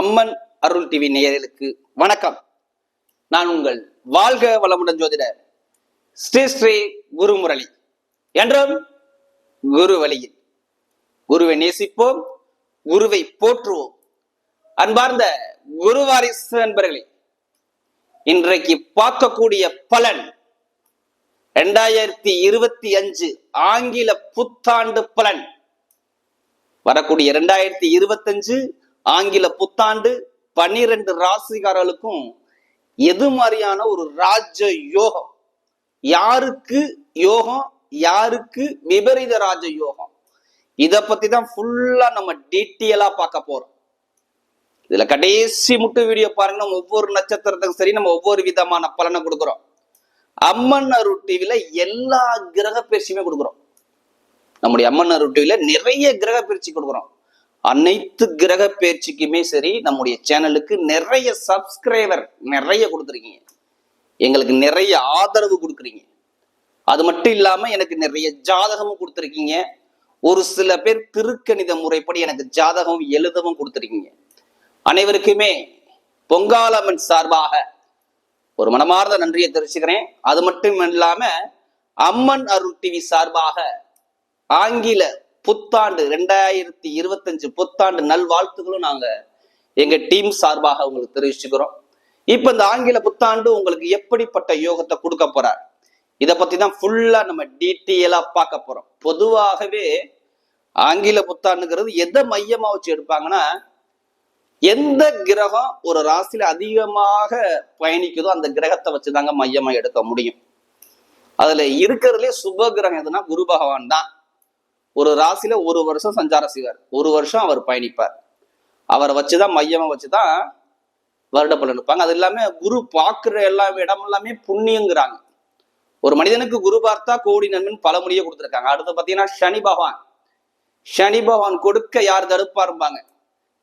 அம்மன் அருள் TV நேயர்களுக்கு வணக்கம். நான் உங்கள் வாழ்க வளமுடன் ஜோதிடர் ஸ்ரீ ஸ்ரீ குருமுரளி. என்றும் குரு வழியில் குருவை நேசிப்போம் குருவை போற்றுவோம். அன்பார்ந்த குருவாரிசு நண்பர்களே இன்றைக்கு பார்க்கக்கூடிய பலன் ரெண்டாயிரத்தி இருபத்தி அஞ்சு ஆங்கில புத்தாண்டு பலன். வரக்கூடிய இரண்டாயிரத்தி இருபத்தஞ்சு ஆங்கில புத்தாண்டு பன்னிரண்டு ராசிகாரர்களுக்கும் எது மாதிரியான ஒரு ராஜ யோகம்? யாருக்கு யோகம்? யாருக்கு விபரீத ராஜ யோகம்? இத பத்தி தான் ஃபுல்லா நம்ம டீட்டெயிலா பார்க்க போறோம். இதுல கடைசி முட்டு வீடியோ பாருங்க. நம்ம ஒவ்வொரு நட்சத்திரத்துக்கும் சரி நம்ம ஒவ்வொரு விதமான பலனை கொடுக்குறோம். அம்மன் அருள் டிவில எல்லா கிரக பயிற்சியுமே கொடுக்குறோம். நம்முடைய அம்மன் அருள் டிவில நிறைய கிரக பயிற்சி கொடுக்குறோம். அனைத்து கிரக பேச்சுக்குமே சரி நம்முடைய சேனலுக்கு நிறைய சப்ஸ்கிரைபர் நிறைய கொடுத்துருக்கீங்க. எங்களுக்கு நிறைய ஆதரவு கொடுக்குறீங்க. அது மட்டும் இல்லாமல் எனக்கு நிறைய ஜாதகமும் கொடுத்துருக்கீங்க. ஒரு சில பேர் திருக்கணித முறைப்படி எனக்கு ஜாதகம் எழுதவும் கொடுத்துருக்கீங்க. அனைவருக்குமே பொங்காலம்மன் சார்பாக ஒரு மனமார்ந்த நன்றியை தெரிவிச்சுக்கிறேன். அது மட்டும் இல்லாம அம்மன் அருள் டிவி சார்பாக ஆங்கில புத்தாண்டு ரெண்டாயிரத்தி இருபத்தஞ்சு புத்தாண்டு நல்வாழ்த்துகளும் நாங்க எங்க டீம் சார்பாக உங்களுக்கு தெரிவிச்சுக்கிறோம். இப்ப இந்த ஆங்கில புத்தாண்டு உங்களுக்கு எப்படிப்பட்ட யோகத்தை கொடுக்க போறார்? இதை பத்தி தான் ஃபுல்லா நம்ம டீட்டெயிலா பார்க்க போறோம். பொதுவாகவே ஆங்கில புத்தாண்டுங்கிறது எதை மையமா வச்சு எடுப்பாங்கன்னா எந்த கிரகம் ஒரு ராசியில அதிகமாக பயணிக்குதோ அந்த கிரகத்தை வச்சுதாங்க மையமா எடுக்க முடியும். அதுல இருக்கிறதுலே சுப கிரகம் எதுனா குரு பகவான் தான். ஒரு ராசியில ஒரு வருஷம் சஞ்சாரம் செய்வார். ஒரு வருஷம் அவர் பயணிப்பார். அவரை வச்சுதான் மையமா வச்சுதான் வருட பலன் இருப்பாங்க அது இல்லாம குரு பார்க்கிற எல்லா இடம் எல்லாமே புண்ணியங்கிறாங்க. ஒரு மனிதனுக்கு குரு பார்த்தா கோடி நன்மைன்னு பல மொழியை கொடுத்துருக்காங்க. அடுத்து பாத்தீங்கன்னா சனி பகவான். சனி பகவான் கொடுக்க யார் தடுப்பாருப்பாங்க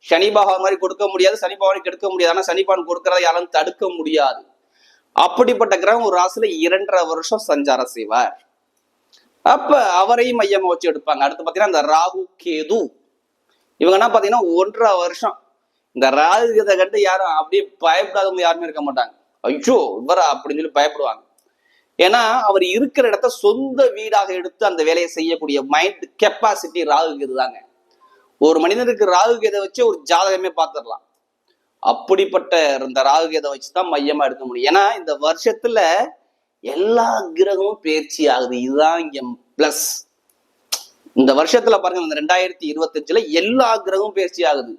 சனி பகவான் மாதிரி கொடுக்க முடியாது சனி பகவானை கெடுக்க முடியாது. ஆனா சனி பகவான் கொடுக்கறத யாரும் தடுக்க முடியாது. அப்படிப்பட்ட கிரகம் ஒரு ராசியில இரண்டரை வருஷம் சஞ்சாரம் செய்வார். அப்ப அவரையும் மையமா வச்சு எடுப்பாங்க. அடுத்து பாத்தீங்கன்னா இந்த ராகு கேது. இவங்க என்ன பாத்தீங்கன்னா ஒன்றரை வருஷம். இந்த ராகு கேதை கண்டு யாரும் அப்படியே பயப்படாதவங்க யாருமே இருக்க மாட்டாங்க. ஐயோ இவரா அப்படின்னு சொல்லி பயப்படுவாங்க. ஏன்னா அவர் இருக்கிற இடத்த சொந்த வீடாக எடுத்து அந்த வேலையை செய்யக்கூடிய மைண்ட் கெப்பாசிட்டி ராகு கேது தாங்க. ஒரு மனிதனுக்கு ராகு கேதை வச்சு ஒரு ஜாதகமே பார்த்துடலாம் அப்படிப்பட்ட இந்த ராகு கேதை வச்சு தான் மையமா எடுக்க முடியும். ஏன்னா இந்த வருஷத்துல எல்லா கிரகமும் பயிற்சி ஆகுது. இதுதான் இங்க பிளஸ் இந்த வருஷத்துல பாருங்க இந்த ரெண்டாயிரத்தி இருபத்தஞ்சுல எல்லா கிரகமும் பயிற்சி ஆகுது.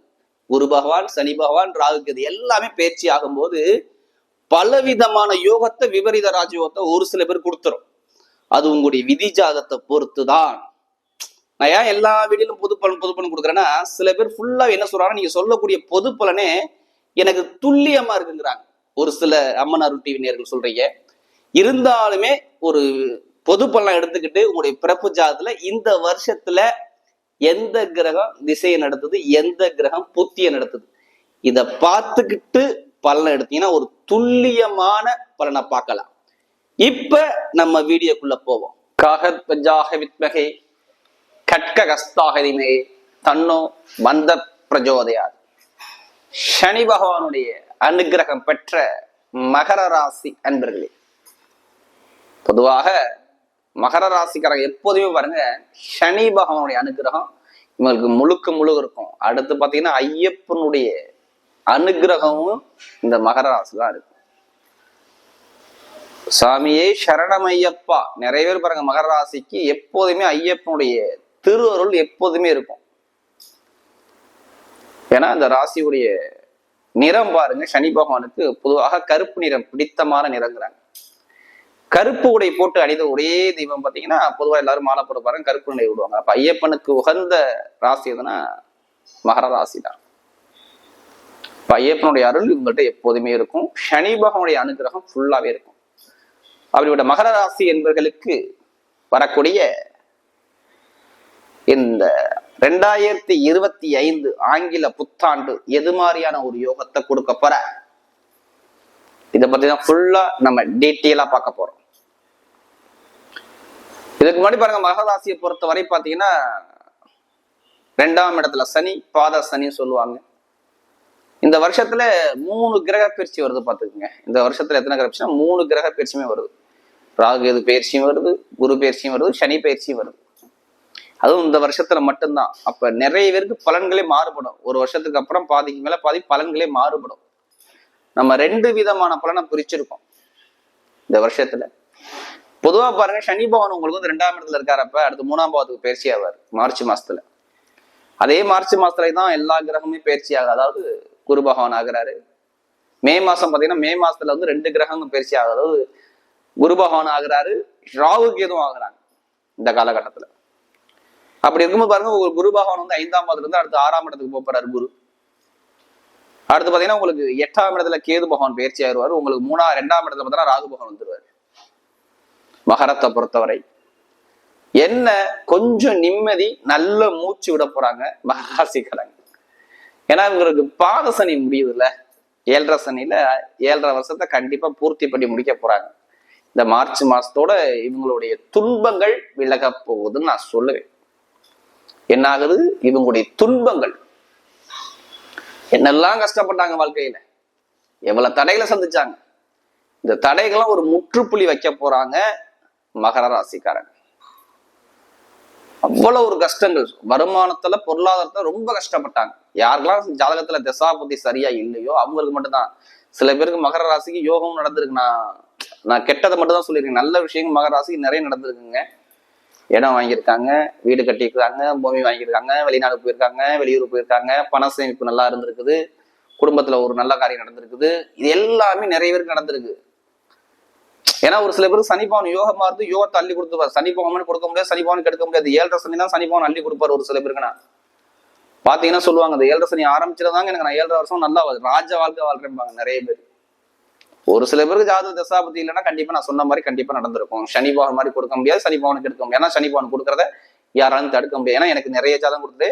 குரு பகவான் சனி பகவான் ராகு கேது எல்லாமே பயிற்சி ஆகும்போது பலவிதமான யோகத்தை விபரீத ராஜயோகத்தை ஒரு சில பேர் கொடுத்துரும். அது உங்களுடைய விதி ஜாதத்தை பொறுத்து தான் நான் ஏன் எல்லா வீடியிலும் பொது பலன் பொது பலன் கொடுக்குறேன்னா சில பேர் ஃபுல்லா என்ன சொல்றாங்க நீங்க சொல்லக்கூடிய பொது பலனே எனக்கு துல்லியமா இருக்குங்கிறாங்க. ஒரு சில அம்மன் அருள் டிவி நேர்கள் சொல்றீங்க. இருந்தாலுமே ஒரு பொது பலன் எடுத்துக்கிட்டு உங்களுடைய பிறப்பு ஜாதத்துல இந்த வருஷத்துல எந்த கிரகம் திசையை நடத்துது எந்த கிரகம் புத்தியை நடத்துது? இத பார்த்துக்கிட்டு பலனை எடுத்தீங்கன்னா ஒரு துல்லியமான பலனை பார்க்கலாம். இப்ப நம்ம வீடியோக்குள்ள போவோம். காகத் பஞ்சாக வித்மகே கட்க கஸ்தாகதிமே தன்னோ மந்த பிரஜோதயாது. சனி பகவானுடைய அனுகிரகம் பெற்ற மகர ராசி அன்பர்களே பொதுவாக மகர ராசிக்காரங்க எப்போதுமே பாருங்க சனி பகவானுடைய அனுகிரகம் இவங்களுக்கு முழுக்க முழுக்க இருக்கும். அடுத்து பாத்தீங்கன்னா ஐயப்பனுடைய அனுகிரகமும் இந்த மகர ராசி தான் இருக்கு சாமியே சரணமையப்பா. நிறைய பேர் பாருங்க மகர ராசிக்கு எப்போதுமே ஐயப்பனுடைய திருவருள் எப்போதுமே இருக்கும். ஏன்னா இந்த ராசியுடைய நிறம் பாருங்க சனி பகவானுக்கு பொதுவாக கருப்பு நிறம் பிடித்தமான நிறங்கிறாங்க. கருப்பு உடை போட்டு அணிந்த ஒரே தெய்வம் பார்த்தீங்கன்னா பொதுவாக எல்லாரும் மாலை போட பாருங்க கருப்பு நிலை விடுவாங்க. அப்ப ஐயப்பனுக்கு உகந்த ராசி எதுனா மகர ராசி தான் இப்ப ஐயப்பனுடைய அருள் இவங்கள்ட்ட எப்போதுமே இருக்கும். சனி பகவனுடைய அனுகிரகம் ஃபுல்லாவே இருக்கும். அப்படிப்பட்ட மகர ராசி என்பவர்களுக்கு வரக்கூடிய இந்த ரெண்டாயிரத்தி இருபத்தி ஐந்து ஆங்கில புத்தாண்டு எது மாதிரியான ஒரு யோகத்தை கொடுக்க போற? இதை பத்தி தான் ஃபுல்லா நம்ம டீட்டெயிலா பார்க்க போறோம். இதுக்கு முன்னாடி பாருங்க மகராசியை பொறுத்த வரை பாத்தீங்கன்னா ரெண்டாம் இடத்துல சனி பாத சனின்னு சொல்லுவாங்க. இந்த வருஷத்துல மூணு கிரக பயிற்சி வருது பார்த்துக்கோங்க. இந்த வருஷத்துல எத்தனை கிரக பயிற்சினா மூணு கிரக பயிற்சியுமே வருது. ராகு எது பயிற்சியும் வருது குரு பயிற்சியும் வருது சனி பயிற்சியும் வருது. அதுவும் இந்த வருஷத்துல மட்டும்தான். அப்ப நிறைய பேருக்கு பலன்களே மாறுபடும். ஒரு வருஷத்துக்கு அப்புறம் பாதிக்கு மேல பாதி பலன்களே மாறுபடும். நம்ம ரெண்டு விதமான பலனை பிரிச்சிருக்கோம். இந்த வருஷத்துல. பொதுவாக பாருங்க சனி பவன் உங்களுக்கு வந்து ரெண்டாம் இடத்துல இருக்காரப்ப அடுத்து மூணாம் பாவத்துக்கு பயிற்சி ஆவார் மார்ச் மாசத்துல. அதே மார்ச் மாசத்துல தான் எல்லா கிரகமுமே பயிற்சி ஆகுது. அதாவது குரு பகவான் ஆகிறாரு. மே மாசம் பார்த்தீங்கன்னா மே மாசத்துல வந்து ரெண்டு கிரகங்கள் பயிற்சி ஆகுது. அதாவது குரு பகவான் ஆகுறாரு ராகு கேதுவும் ஆகுறாங்க இந்த காலகட்டத்துல. அப்படி இருக்கும்போது பாருங்க ஒரு குரு பகவான் வந்து ஐந்தாம் பாதத்துல இருந்து அடுத்து ஆறாம் இடத்துக்கு போறாரு குரு. அடுத்து பாத்தீங்கன்னா உங்களுக்கு எட்டாம் இடத்துல கேது பகவான் பயிற்சி ஆயிடுவார். உங்களுக்கு மூணா ரெண்டாம் இடத்துல பார்த்தீங்கன்னா ராகு பகவான் வந்துருவாரு. மகரத்தை பொறுத்தவரை. என்ன கொஞ்சம் நிம்மதி நல்ல மூச்சு விட போறாங்க மகராசிக்காரங்க ஏன்னா இவங்களுக்கு பாத சனி முடியுதுல்ல. ஏழரை சனியில ஏழரை வருஷத்தை கண்டிப்பா பூர்த்தி பண்ணி முடிக்க போறாங்க. இந்த மார்ச் மாசத்தோட இவங்களுடைய துன்பங்கள் விலக போகுதுன்னு நான் சொல்லுவேன். என்ன ஆகுது இவங்களுடைய துன்பங்கள். என்னெல்லாம் கஷ்டப்பட்டாங்க வாழ்க்கையில? எவ்வளவு தடைகளை சந்திச்சாங்க? இந்த தடைகள்லாம் ஒரு முற்றுப்புள்ளி வைக்க போறாங்க. மகர ராசிக்காரங்க. அவ்வளவு ஒரு கஷ்டங்கள். வருமானத்துல பொருளாதாரத்துல ரொம்ப கஷ்டப்பட்டாங்க. யாருக்கெல்லாம் ஜாதகத்துல தசாபதி சரியா இல்லையோ அவங்களுக்கு மட்டும்தான். சில பேருக்கு மகர ராசிக்கு யோகம் நடந்திருக்கு. நான் நான் கெட்டதை மட்டும் தான் சொல்லியிருக்கேன். நல்ல விஷயங்கள் மகர ராசிக்கு நிறைய நடந்திருக்குங்க. இடம் வாங்கியிருக்காங்க வீடு கட்டியிருக்காங்க பூமி வாங்கியிருக்காங்க வெளிநாடு போயிருக்காங்க வெளியூர் போயிருக்காங்க. பண சேமிப்பு நல்லா இருந்திருக்குது. குடும்பத்துல ஒரு நல்ல காரியம் நடந்திருக்குது. இது எல்லாமே நிறைய பேருக்கு நடந்திருக்கு. ஏன்னா ஒரு சில பேருக்கு சனிபவன் யோகமா இருந்து யோகத்தை அள்ளி கொடுத்துப்பாரு. சனிபவன் கொடுக்க முடியாது சனிபவன் கெடுக்க முடியாது. ஏழரை சனி தான் சனிபவன் அள்ளி கொடுப்பார் ஒரு சில பேருக்கு. நான் பாத்தீங்கன்னா சொல்லுவாங்க அந்த ஏழரை சனி ஆரம்பிச்சிருந்தாங்க எனக்கு நான் ஏழரை வருஷம் நல்லா ராஜ வாழ்க்கை வாழ்றேன்பாங்க நிறைய பேர். ஒரு சில பேருக்கு ஜாதக தசாபதி இல்லைன்னா கண்டிப்பா நான் சொன்ன மாதிரி கண்டிப்பா நடந்திருக்கும். சனி பவன் மாதிரி கொடுக்க முடியாது சனி பவனுக்கு எடுக்க முடியாது. ஏன்னா சனி பவன் கொடுக்கறத யாராலும் தடுக்க முடியாது. ஏன்னா எனக்கு நிறைய ஜாதகம் கொடுத்ததே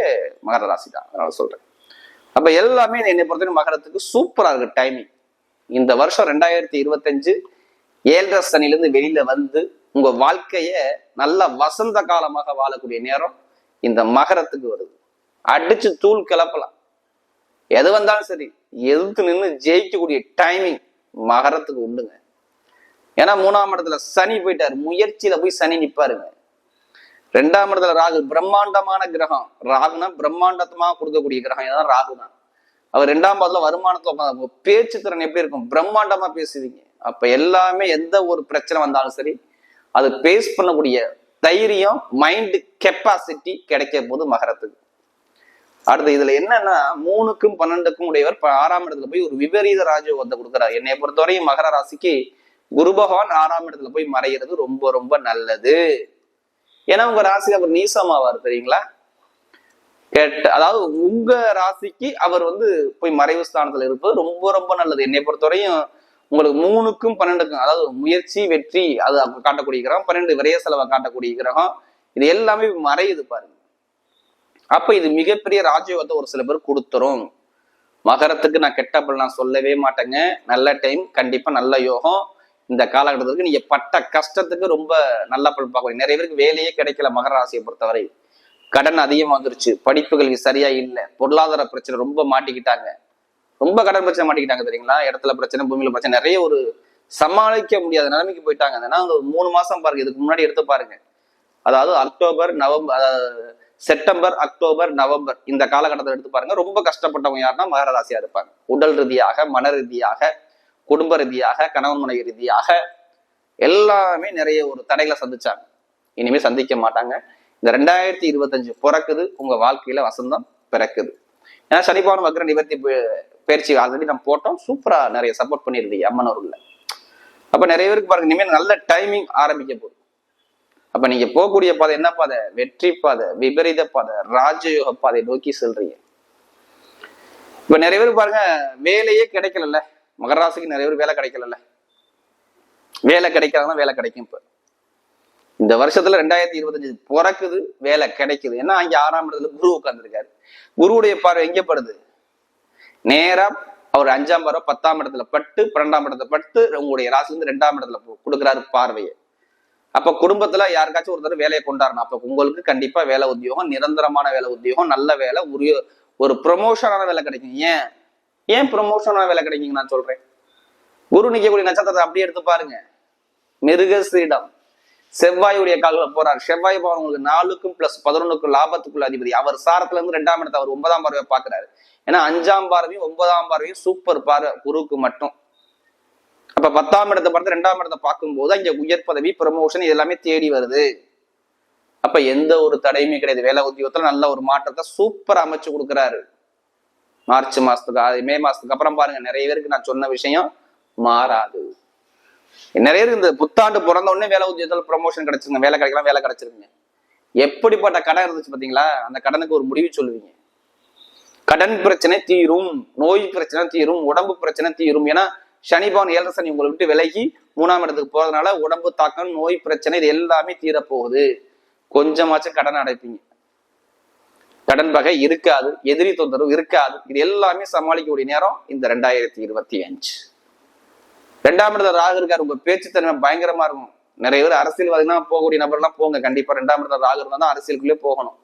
மகர ராசி தான். அதனால சொல்றேன். அப்ப எல்லாமே என்னை பொறுத்தவரைக்கும் மகரத்துக்கு சூப்பரா இருக்கு டைமிங் இந்த வருஷம் ரெண்டாயிரத்தி இருபத்தஞ்சு ஏழரை சனிலிருந்து வெளியில வந்து உங்க வாழ்க்கைய நல்ல வசந்த காலமாக வாழக்கூடிய நேரம் இந்த மகரத்துக்கு வருது. அடிச்சு தூள் கிளப்பலாம். எது வந்தாலும் சரி எதிர்த்து நின்று ஜெயிக்கக்கூடிய டைமிங் மகரத்துக்கு உண்டுங்க. ஏன்னா மூணாம் இடத்துல சனி போயிட்டாரு. முயற்சியில போய் சனி நிப்பாருங்க. ரெண்டாம் இடத்துல ராகு பிரம்மாண்டமான கிரகம். ராகுனா பிரம்மாண்டமா கொடுக்கக்கூடிய கிரகம். ஏதாவது ராகு தான் அவர் ரெண்டாம் பாதத்துல வருமானத்துல பேச்சு திறன் எப்படி இருக்கும்? பிரம்மாண்டமா பேசுவீங்க. அப்ப எல்லாமே எந்த ஒரு பிரச்சனை வந்தாலும் சரி அது பேஸ் பண்ணக்கூடிய தைரியம் மைண்ட் கெப்பாசிட்டி கிடைக்க போது மகரத்துக்கு. அடுத்து இதுல என்னன்னா மூணுக்கும் பன்னெண்டுக்கும் உடையவர் ஆறாம் இடத்துல போய் ஒரு விபரீத ராஜயோகத்தை கொடுக்குறாரு. என்னை பொறுத்தவரையும் மகர ராசிக்கு குரு பகவான் ஆறாம் இடத்துல போய் மறைகிறது ரொம்ப ரொம்ப நல்லது. ஏன்னா உங்க ராசிக்கு அவர் நீசமாவார் தெரியுங்களா? கேட்ட அதாவது உங்க ராசிக்கு அவர் வந்து போய் மறைவு ஸ்தானத்துல இருப்பது ரொம்ப ரொம்ப நல்லது. என்னை பொறுத்தவரையும் உங்களுக்கு மூணுக்கும் பன்னெண்டுக்கும் அதாவது முயற்சி வெற்றி அது காட்டக்கூடிய கிரகம் பன்னெண்டு விரைய செலவை காட்டக்கூடிய கிரகம் இது எல்லாமே மறையுது பாருங்க. அப்ப இது மிகப்பெரிய ராஜயோகத்தை ஒரு சில பேர் கொடுத்துரும். மகரத்துக்கு நான் கெட்ட நான் சொல்லவே மாட்டேங்க. நல்ல டைம் கண்டிப்பா நல்ல யோகம். இந்த காலகட்டத்துக்கு நீங்க பட்ட கஷ்டத்துக்கு ரொம்ப நல்ல பலன் பார்க்கணும். நிறைய பேருக்கு வேலையே கிடைக்கல மகர ராசியை பொறுத்தவரை. கடன் அதிகமாக வந்துருச்சு படிப்புகள் சரியா இல்லை. பொருளாதார பிரச்சனை ரொம்ப மாட்டிக்கிட்டாங்க. ரொம்ப கடன் பிரச்சனை மாட்டிக்கிட்டாங்க தெரியுங்களா? இடத்துல பிரச்சனை பூமியில பிரச்சனை நிறைய ஒரு சமாளிக்க முடியாத நிலைமைக்கு போயிட்டாங்க. ஏன்னா ஒரு மூணு மாசம் பாருங்க இதுக்கு முன்னாடி எடுத்து பாருங்க. அதாவது அக்டோபர் நவம்பர் அதாவது செப்டம்பர் அக்டோபர் நவம்பர் இந்த காலகட்டத்தில் எடுத்து பாருங்க. ரொம்ப கஷ்டப்பட்டவங்க யாருன்னா மகர ராசியா இருப்பாங்க. உடல் ரீதியாக மன ரீதியாக குடும்ப ரீதியாக கணவன் மனைவி ரீதியாக எல்லாமே நிறைய ஒரு தடைகளை சந்திச்சாங்க. இனிமே சந்திக்க மாட்டாங்க. இந்த ரெண்டாயிரத்தி இருபத்தஞ்சு பிறக்குது. உங்க வாழ்க்கையில வசந்தம் பிறக்குது. ஏன்னா சனிபாவன் வக்ர நிவர்த்தி பயிற்சி ஆல்ரெடி நம்ம போட்டோம். சூப்பரா நிறைய சப்போர்ட் பண்ணிருந்தீங்க அம்மனூர்ல அப்ப நிறைய பேருக்கு பாருங்க இனிமேல் நல்ல டைமிங் ஆரம்பிக்க போகுது. அப்ப நீங்க போகக்கூடிய பாதை என்ன பாதை? வெற்றி பாதை விபரீத பாதை ராஜயோக பாதை நோக்கி செல்றீங்க. இப்ப நிறைய பேர் பாருங்க வேலையே கிடைக்கலல்ல. மகர ராசிக்கு நிறைய பேர் வேலை கிடைக்கலல்ல. வேலை கிடைக்காதான் வேலை கிடைக்கும் இப்ப. இந்த வருஷத்துல ரெண்டாயிரத்தி இருபத்தஞ்சு பிறக்குது வேலை கிடைக்குது. ஏன்னா அங்க ஆறாம் இடத்துல குரு உட்காந்துருக்காரு குருவுடைய பார்வை எங்கே படுது? நேரா அவர் அஞ்சாம் வாரம் பத்தாம் இடத்துல பட்டு பன்னெண்டாம் இடத்துல பட்டு உங்களுடைய ராசில இருந்து ரெண்டாம் இடத்துல கொடுக்குறாரு பார்வையை. அப்ப குடும்பத்துல யாருக்காச்சும் ஒருத்தர் வேலையை கொண்டாடணும் அப்ப உங்களுக்கு கண்டிப்பா வேலை உத்தியோகம் நிரந்தரமான வேலை உத்தியோகம் நல்ல வேலை உரிய ஒரு ப்ரொமோஷனான வேலை கிடைக்கும். ஏன்? ஏன் ப்ரொமோஷனான வேலை கிடைக்குங்க நான் சொல்றேன். குரு நிக்கக்கூடிய நட்சத்திரத்தை அப்படியே எடுத்து பாருங்க. மிருக ஸ்ரீடம் செவ்வாயுடைய கால்களை போறார். செவ்வாய் பவன் உங்களுக்கு நாலுக்கும் பிளஸ் பதினொன்னுக்கும் லாபத்துக்குள்ள அதிபதி. அவர் சாரத்துல இருந்து ரெண்டாம் இடத்தை அவர் ஒன்பதாம் பார்வையை பாக்குறாரு ஏன்னா அஞ்சாம் பார்வையும் ஒன்பதாம் பார்வையும் சூப்பர் பார்வை குருவுக்கு மட்டும். அப்ப பத்தாம் இடத்தை பார்த்து ரெண்டாம் இடத்தை பார்க்கும்போது அங்க உயர் பதவி ப்ரமோஷன் இது எல்லாமே தேடி வருது. அப்ப எந்த ஒரு தடையுமே கிடையாது. வேலை உத்தியோகத்துல நல்ல ஒரு மாற்றத்தை சூப்பர் அமைச்சு கொடுக்குறாரு. மார்ச் மாசத்துக்கு மே மாசத்துக்கு அப்புறம் பாருங்க நிறைய பேருக்கு நான் சொன்ன விஷயம் மாறாது. நிறைய பேருக்கு இந்த புத்தாண்டு பிறந்த உடனே வேலை உத்தியோகத்துல ப்ரமோஷன் கிடைச்சிருங்க வேலை கிடைக்கலாம் வேலை கிடைச்சிருங்க எப்படிப்பட்ட கடன் இருந்துச்சு பார்த்தீங்களா? அந்த கடனுக்கு ஒரு முடிவு சொல்லுவீங்க. கடன் பிரச்சனை தீரும் நோய் பிரச்சனை தீரும் உடம்பு பிரச்சனை தீரும். ஏன்னா சனிபவன் ஏழரை சனி உங்களை விட்டு விலகி மூணாம் இடத்துக்கு போறதுனால உடம்பு தாக்கம் நோய் பிரச்சனை இது எல்லாமே தீரப்போகுது. கொஞ்சமாச்சும் கடன் அடைப்பீங்க. கடன் வகை இருக்காது எதிரி தொந்தரவு இருக்காது. இது எல்லாமே சமாளிக்கக்கூடிய நேரம் இந்த ரெண்டாயிரத்தி இருபத்தி அஞ்சு. ரெண்டாம் இடத்துல ராகு இருக்காரு. உங்க பேச்சுத்தன்மை பயங்கரமா இருக்கும். நிறைய பேர் அரசியல்வாதினா போகக்கூடிய நபர்லாம் போங்க. கண்டிப்பா ரெண்டாம் இடத்துல ராகு இருந்தால் தான் அரசியலுக்குள்ளே போகணும்.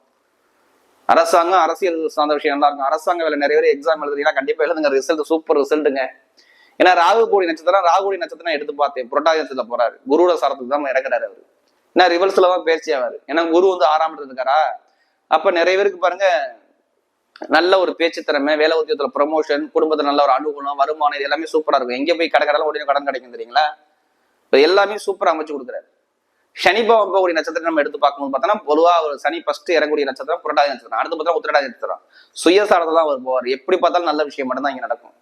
அரசாங்கம் அரசியல் சார்ந்த விஷயம் நல்லா இருக்கும். அரசாங்க வேலை நிறைய பேர் எக்ஸாம் எழுதுறீங்கன்னா கண்டிப்பா எழுதுங்க. ரிசல்ட் சூப்பர் ரிசல்ட்டுங்க ஏன்னா ராகு கோடி நட்சத்திரம் ராகு கோடி நட்சத்திரம் எடுத்து பார்த்தேன். புரட்டாதி போறாரு. குருவோட சரத்துக்கு தான் இறக்குறாரு அவரு. ஏன்னா ரிவர்ஸ்ல தான் பயிற்சி ஆவாரு. ஏன்னா குரு வந்து ஆறாம் இடத்துல இருக்காரா? அப்ப நிறைய பேருக்கு பாருங்க நல்ல ஒரு பேச்சு திறமை வேலை உத்தியத்துல ப்ரமோஷன் குடும்பத்துல நல்ல ஒரு அனுகூலம் வருமானம் இது எல்லாமே சூப்பரா இருக்கும். எங்க போய் கடை கடலாம் உடனே கடன் கிடைக்கும் தெரியுங்களா? இப்ப எல்லாமே சூப்பரா அமைச்சு கொடுக்குறாரு. சனி பவன் நட்சத்திரம் நம்ம எடுத்து பார்க்கும்போது பார்த்தோம்னா பொதுவா ஒரு சனி ஃபர்ஸ்ட் இறங்கக்கூடிய நட்சத்திரம் புரட்டாதி நட்சத்திரம். அடுத்து பார்த்தா உத்திரடாதி நட்சத்திரம். சுயசாரத்தை தான் அவர் போவார். எப்படி பார்த்தாலும் நல்ல விஷயம் மட்டும்தான் இங்க நடக்கும்.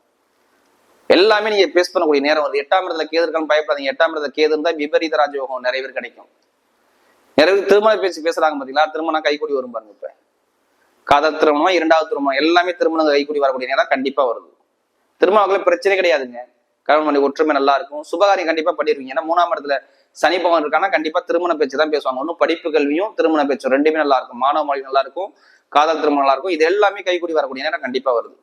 எல்லாமே நீங்க பேஸ் பண்ணக்கூடிய நேரம் வருது. எட்டாம் இடத்துல கேது இருக்கான்னு பயப்படாதீங்க. எட்டாம் இடத்துல கேது இருந்தால் விபரீத ராஜயோகம் நிறைய பேர் கிடைக்கும். நிறைய பேர் திருமண பேசி பேசுறாங்க பாத்தீங்களா? திருமணம் கைக்கூடி வரும் பாருங்க இப்போ. காதல் திருமணம் இரண்டாவது திருமணம் எல்லாமே திருமணம் கைக்கூடி வரக்கூடிய நேரம் கண்டிப்பா வருது. திருமணம் பிரச்சனை கிடையாதுங்க. கணவன் மனைவி ஒற்றுமை நல்லா இருக்கும். சுபகாரியம் கண்டிப்பா பண்ணிருவீங்க. ஏன்னா மூணாம் இடத்துல சனி பகவான் இருக்கானா கண்டிப்பா திருமண பேச்சு தான் பேசுவாங்க. ஒன்னும் படிப்பு கல்வியும் திருமண பேச்சும் ரெண்டுமே நல்லா இருக்கும். மாணவ மொழி நல்லா இருக்கும். காதல் திருமணம் நல்லா இருக்கும். இது எல்லாமே கைக்கூடி வரக்கூடிய நேரம் கண்டிப்பா வருது.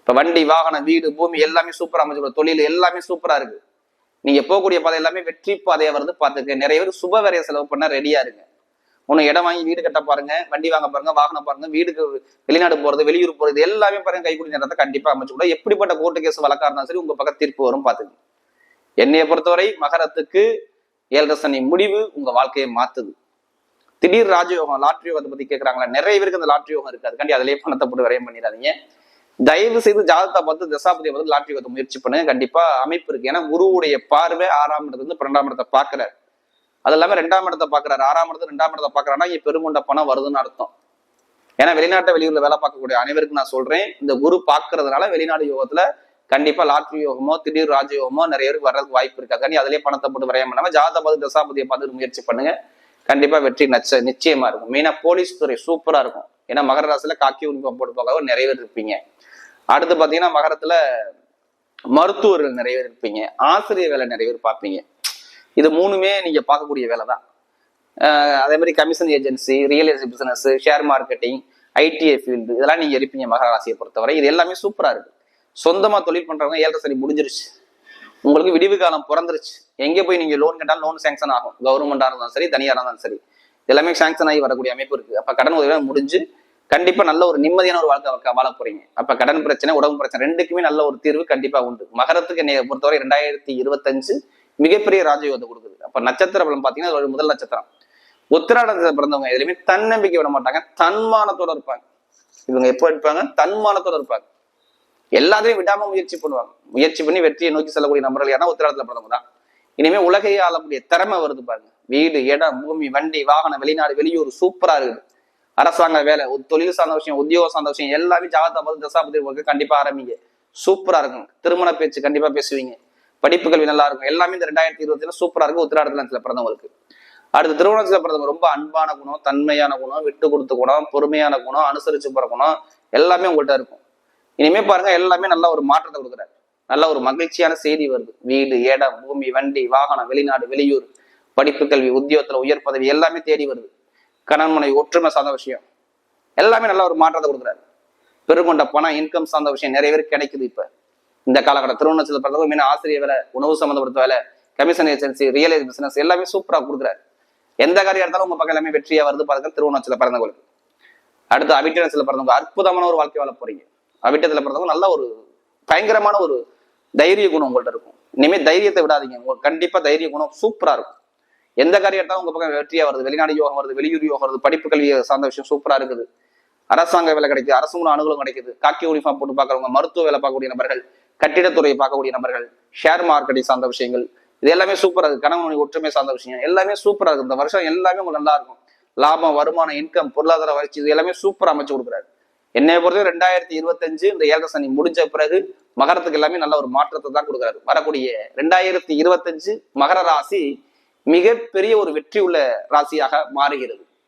இப்ப வண்டி வாகனம் வீடு பூமி எல்லாமே சூப்பரா அமைச்சு தொழில் எல்லாமே சூப்பரா இருக்கு. நீங்க போகக்கூடிய பாதை எல்லாமே வெற்றி பாதையா வருது. பாத்துக்க நிறைய பேர் சுப வேறைய செலவு பண்ண ரெடியா இருங்க. ஒன்று இடம் வாங்கி வீடு கட்ட பாருங்க வண்டி வாங்க பாருங்க வாகனம் பாருங்க வீடுக்கு வெளிநாடு போறது வெளியூர் போறது எல்லாமே பாருங்க கைக்குடி நேரத்தை கண்டிப்பா அமைச்சு கூட எப்படிப்பட்ட கோர்ட்டு கேஸ் வழக்கா இருந்தாலும் சரி உங்க பக்கம் தீர்ப்பு வரும் பாத்துங்க என்னைய பொறுத்தவரை மகரத்துக்கு ஏழரை சனி முடிவு உங்க வாழ்க்கையை மாத்துது. திடீர் ராஜயோகம் லாட்ரி யோகத்தை பத்தி கேக்குறாங்களா நிறைய பேருக்கு அந்த லாட்ரி யோகம் இருக்காது. கண்டி அதிலேயே பணத்தை போட்டு விரயம் பண்ணிடாதீங்க. தயவு செய்து ஜாதகத்தை பார்த்து தசாபதியை பார்த்து லாட்ரி யோகத்தை முயற்சி பண்ணுங்க. கண்டிப்பா அமைப்பு இருக்கு. ஏன்னா குருவுடைய பார்வை ஆறாம் இடத்துல இருந்து பன்னெண்டாம் இடத்தை பாக்குறாரு அது இல்லாம ரெண்டாம் இடத்தை பாக்குறாரு ஆறாம் இடத்துல ரெண்டாம் இடத்தை பாக்குறாருன்னா இங்க பெருங்கொண்ட பணம் வருதுன்னு அர்த்தம். ஏன்னா வெளிநாட்டை வெளியூர்ல வேலை பார்க்கக்கூடிய அனைவருக்கும் நான் சொல்றேன் இந்த குரு பாக்குறதுனால வெளிநாடு யோகத்துல கண்டிப்பா லாட்ரி யோகமோ திடீர் ராஜயோகமோ நிறைய பேருக்கு வர்றதுக்கு வாய்ப்பு இருக்கா. கண்டி அதிலே பணத்தை போட்டு விரயம் பண்ணாம ஜாதபாதி தசாபதியை பார்த்து முயற்சி பண்ணுங்க. கண்டிப்பா வெற்றி நச்ச நிச்சயமா இருக்கும். மெயினா போலீஸ் துறை சூப்பரா இருக்கும். ஏன்னா மகர ராசியில காக்கி யூனிஃபார்ம் போட்டு போக நிறைய பேர் இருப்பீங்க. அடுத்து பாத்தீங்கன்னா மகரத்துல மருத்துவர்கள் நிறைய பேர் இருப்பீங்க. ஆசிரியர் வேலை நிறைய பேர் பார்ப்பீங்க. இது மூணுமே நீங்க பார்க்கக்கூடிய வேலை தான் அதே மாதிரி commission agency real estate business share marketing ITI field இதெல்லாம் நீங்க இருப்பீங்க மகர ராசியை பொறுத்தவரை. இது எல்லாமே சூப்பரா இருக்கு. சொந்தமா தொழில் பண்றவங்க ஏழரை சனி முடிஞ்சிருச்சு. உங்களுக்கு விடிவு காலம் பிறந்துருச்சு. எங்கே போய் நீங்க லோன் கேட்டாலும் லோன் சேங்ஷன் ஆகும். கவர்மெண்டா இருந்தாலும் சரி தனியாரா இருந்தாலும் சரி. எல்லாமே சேங்ஷன் ஆகி வரக்கூடிய அமைப்பு இருக்கு. அப்ப கடன் உதவி முடிஞ்சு கண்டிப்பா நல்ல ஒரு நிம்மதியான ஒரு வாழ்க்கை வாழ- வாழ போறீங்க. அப்ப கடன் பிரச்சனை உடம்பு பிரச்சனை ரெண்டுக்குமே நல்ல ஒரு தீர்வு கண்டிப்பா உண்டு. மகரத்துக்கு என்னைய பொறுத்தவரை ரெண்டாயிரத்தி இருபத்தஞ்சு மிகப்பெரிய ராஜயோகத்தை கொடுக்குது. அப்ப நட்சத்திர பலம் பாத்தீங்கன்னா ஒரு முதல் நட்சத்திரம். உத்திராடத்துல பிறந்தவங்க எதுலையுமே தன்னம்பிக்கை விட மாட்டாங்க. தன்மானத்தோட இருப்பாங்க. இவங்க எப்போ இருப்பாங்க? தன்மானத்தோட இருப்பாங்க. எல்லாத்தையும் விடாம முயற்சி பண்ணுவாங்க. முயற்சி பண்ணி வெற்றியை நோக்கி செல்லக்கூடிய நபர்கள் ஏன்னா உத்திராடத்துல பிறந்தவங்க தான். இனிமே உலகையே ஆளக்கூடிய திறமை வருது பாருங்க. வீடு இடம் பூமி வண்டி வாகனம் வெளிநாடு வெளியூர் சூப்பரா இருக்குது. அரசாங்க வேலை தொழில் சார்ந்த விஷயம் உத்தியோக சார்ந்த விஷயம் எல்லாமே ஜாதகத்தை பார்த்து தசாபதி கண்டிப்பா ஆரம்பிங்க. சூப்பரா இருக்கும் திருமண பேச்சு கண்டிப்பா பேசுவீங்க. படிப்பு கல்வி நல்லா இருக்கும். எல்லாமே இந்த ரெண்டாயிரத்தி இருபத்தில சூப்பரா இருக்கும் உத்திராடத்துல பிறந்தவங்களுக்கு. அடுத்து திருவண்ணாமலை பிறந்தவங்க ரொம்ப அன்பான குணம் தன்மையான குணம் விட்டு கொடுத்த குணம் பொறுமையான குணம் அனுசரிச்சு போற குணம் எல்லாமே உங்கள்கிட்ட இருக்கும். இனிமே பாருங்க எல்லாமே நல்ல ஒரு மாற்றத்தை கொடுக்குறாரு. நல்ல ஒரு மகிழ்ச்சியான செய்தி வருது. வீடு இடம் பூமி வண்டி வாகனம் வெளிநாடு வெளியூர் படிப்பு கல்வி உத்தியோகத்துல உயர் பதவி எல்லாமே தேடி வருது. கணவன் மனைவி ஒற்றுமை சார்ந்த விஷயம். எல்லாமே நல்ல ஒரு மாற்றத்தை கொடுக்குறாரு. பெருங்கொண்ட பணம் இன்கம் சார்ந்த விஷயம் நிறைய பேருக்கு கிடைக்குது இப்ப. இந்த காலகட்டம் திருவண்ணாச்சல பிறந்தவங்க மீன் ஆசிரியர் வேலை உணவு சம்மந்தப்பட்ட வேலை commission agency real estate business எல்லாமே சூப்பரா கொடுக்குறாரு. எந்த காரியம் எடுத்தாலும் உங்க பக்கம் எல்லாமே வெற்றியா வருது பாருங்க திருவண்ணாச்சல பிறந்தவங்களுக்கு அடுத்து அவிட்டனத்துல பிறந்தவங்க அற்புதமான ஒரு வாழ்க்கை வாழ போறீங்க. அவிட்டத்துல பிறந்தவங்க நல்ல ஒரு பயங்கரமான ஒரு தைரிய குணம் உங்கள்கிட்ட இருக்கும். இனிமே தைரியத்தை விடாதீங்க. உங்களுக்கு கண்டிப்பா தைரிய குணம் சூப்பரா இருக்கும். எந்த காரியம் எடுத்தாலும் உங்க பக்கம் வெற்றியா வருது. வெளிநாடு யோகம் வருது வெளியூர் யோகம் வருது படிப்பு கல்வி சார்ந்த விஷயம் சூப்பரா இருக்குது. அரசாங்க வேலை கிடைக்குது அரசு மூலம் அனுகூலம் கிடைக்குது. காக்கி யூனிஃபார்ம் போட்டு பார்க்கறவங்க மருத்துவ வேலை பார்க்கக்கூடிய நபர்கள் கட்டிடத்துறையை பார்க்கக்கூடிய நபர்கள் ஷேர் மார்க்கெட்டை சார்ந்த விஷயங்கள் இது எல்லாமே சூப்பராக இருக்கு. கணவன் ஒற்றுமை சார்ந்த விஷயம். எல்லாமே சூப்பராக இருக்கு. இந்த வருஷம் எல்லாமே உங்களுக்கு நல்லா இருக்கும். லாபம் வருமானம் இன்கம் பொருளாதார வளர்ச்சி இது எல்லாமே சூப்பராக அமைச்சு கொடுக்குறாரு. என்னை பொறுத்தவரை ரெண்டாயிரத்தி இருபத்தஞ்சு இந்த ஏழரை சனி முடிஞ்ச பிறகு மகரத்துக்கு எல்லாமே நல்ல ஒரு மாற்றத்தை தான் கொடுக்குறாரு. வரக்கூடிய ரெண்டாயிரத்தி இருபத்தஞ்சு மகர ராசி மிகப்பெரிய ஒரு வெற்றி உள்ள ராசியாக மாறுகிறது.